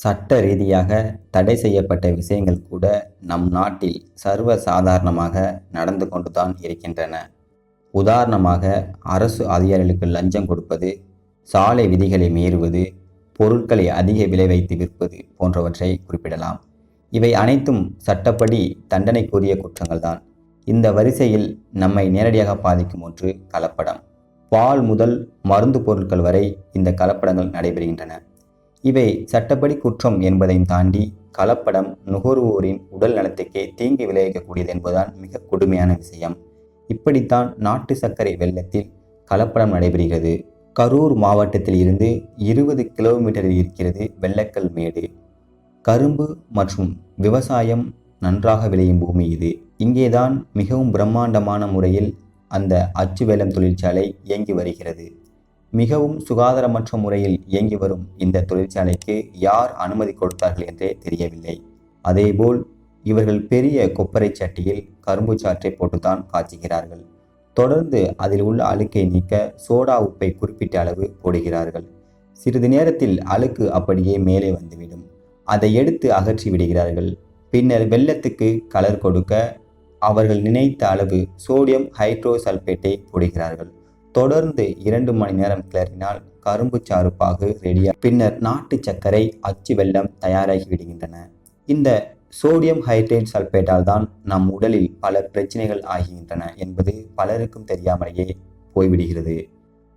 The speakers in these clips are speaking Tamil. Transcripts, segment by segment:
சட்ட ரீதியாக தடை செய்யப்பட்ட விஷயங்கள் கூட நம் நாட்டில் சர்வ சாதாரணமாக நடந்து கொண்டுதான் இருக்கின்றன. உதாரணமாக அரசு அதிகாரிகளுக்கு லஞ்சம் கொடுப்பது சாலை விதிகளை மீறுவது பொருட்களை அதிக விலை வைத்து விற்பது போன்றவற்றை குறிப்பிடலாம். இவை அனைத்தும் சட்டப்படி தண்டனைக்குரிய குற்றங்கள்தான். இந்த வரிசையில் நம்மை நேரடியாக பாதிக்கும் ஒன்று கலப்படம். பால் முதல் மருந்து பொருட்கள் வரை இந்த கலப்படங்கள் நடைபெறுகின்றன. இவை சட்டப்படி குற்றம் என்பதையும் தாண்டி கலப்படம் நுகர்வோரின் உடல் நலத்துக்கே தீங்கு விளைவிக்கக்கூடியது என்பதுதான் மிக கொடுமையான விஷயம். இப்படித்தான் நாட்டு சர்க்கரை வெள்ளத்தில் கலப்படம் நடைபெறுகிறது. கரூர் மாவட்டத்தில் இருந்து இருபது கிலோமீட்டரில் இருக்கிறது வெள்ளக்கல் மேடு. கரும்பு மற்றும் விவசாயம் நன்றாக விளையும் பூமி இது. இங்கேதான் மிகவும் பிரம்மாண்டமான முறையில் அந்த அச்சு வெல்லம் தொழிற்சாலை இயங்கி வருகிறது. மிகவும் சுகாதாரமற்ற முறையில் இயங்கி வரும் இந்த தொழிற்சாலைக்கு யார் அனுமதி கொடுத்தார்கள் என்றே தெரியவில்லை. அதேபோல் இவர்கள் பெரிய கொப்பரை சட்டியில் கரும்பு சாற்றை போட்டுத்தான் காய்ச்சுகிறார்கள். தொடர்ந்து அதில் உள்ள அழுக்கை நீக்க சோடா உப்பை குறிப்பிட்ட அளவு போடுகிறார்கள். சிறிது நேரத்தில் அழுக்கு அப்படியே மேலே வந்துவிடும். அதை எடுத்து அகற்றி விடுகிறார்கள். பின்னர் வெள்ளத்துக்கு கலர் கொடுக்க அவர்கள் நினைத்த அளவு சோடியம் ஹைட்ரோசல்பேட்டை போடுகிறார்கள். தொடர்ந்து இரண்டு மணி நேரம் கிளறினால் கரும்பு சாறு பாகு ரெடியா பின்னர் நாட்டு சர்க்கரை அச்சு வெள்ளம் தயாராகி விடுகின்றன. இந்த சோடியம் ஹைட்ரேட் சல்பேட்டால் தான் நம் உடலில் பல பிரச்சனைகள் ஆகின்றன என்பது பலருக்கும் தெரியாமலேயே போய்விடுகிறது.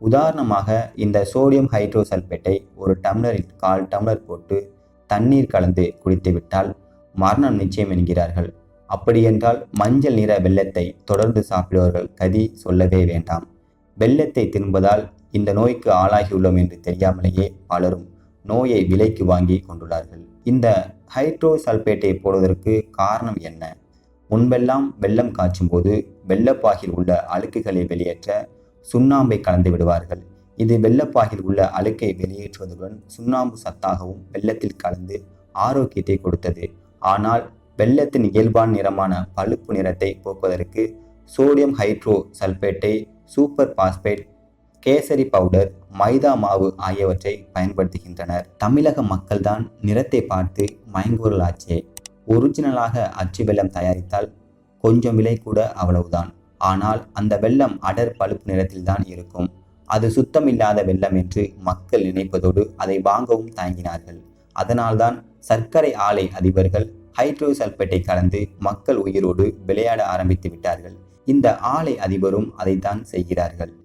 உதாரணமாக இந்த சோடியம் ஹைட்ரோசல்பேட்டை ஒரு டம்ளரில் கால் டம்ளர் போட்டு தண்ணீர் கலந்து குடித்துவிட்டால் மரணம் நிச்சயம் என்கிறார்கள். அப்படியென்றால் மஞ்சள் நிற வெள்ளத்தை தொடர்ந்து சாப்பிடுவர்கள் கதி சொல்லவே வேண்டாம். வெள்ளத்தை திரும்பதால் இந்த நோய்க்கு ஆளாகியுள்ளோம் என்று தெரியாமலேயே பலரும் நோயை விலைக்கு வாங்கி கொண்டுள்ளார்கள். இந்த ஹைட்ரோசல்பேட்டை போடுவதற்கு காரணம் என்ன? முன்பெல்லாம் வெள்ளம் காய்ச்சும் போது வெள்ளப்பாகில் உள்ள அழுக்குகளை வெளியேற்ற சுண்ணாம்பை கலந்து விடுவார்கள். இது வெள்ளப்பாகில் உள்ள அழுக்கை வெளியேற்றுவதுடன் சுண்ணாம்பு சத்தாகவும் வெள்ளத்தில் கலந்து ஆரோக்கியத்தை கொடுத்தது. ஆனால் வெள்ளத்தின் இயல்பான நிறமான பழுப்பு நிறத்தை போக்குவதற்கு sodium hydro சல்பேட்டை super phosphate kesari powder maida மாவு ஆகியவற்றை பயன்படுத்துகின்றனர். தமிழக மக்கள்தான் நிறத்தை பார்த்து மயங்குவர்களாச்சே ஒரிஜினலாக அச்சு வெள்ளம் தயாரித்தால் கொஞ்சம் விலை கூட அவ்வளவுதான். ஆனால் அந்த வெள்ளம் அடர் பழுப்பு நிறத்தில்தான் இருக்கும். அது சுத்தமில்லாத வெள்ளம் என்று மக்கள் நினைப்பதோடு அதை வாங்கவும் தயங்கினார்கள். அதனால்தான் சர்க்கரை ஆலை அதிபர்கள் ஹைட்ரோசல்பேட்டை கலந்து மக்கள் உயிரோடு விளையாட ஆரம்பித்து விட்டார்கள். இந்த ஆலை அதிபரும் அதைத்தான் செய்கிறார்கள்.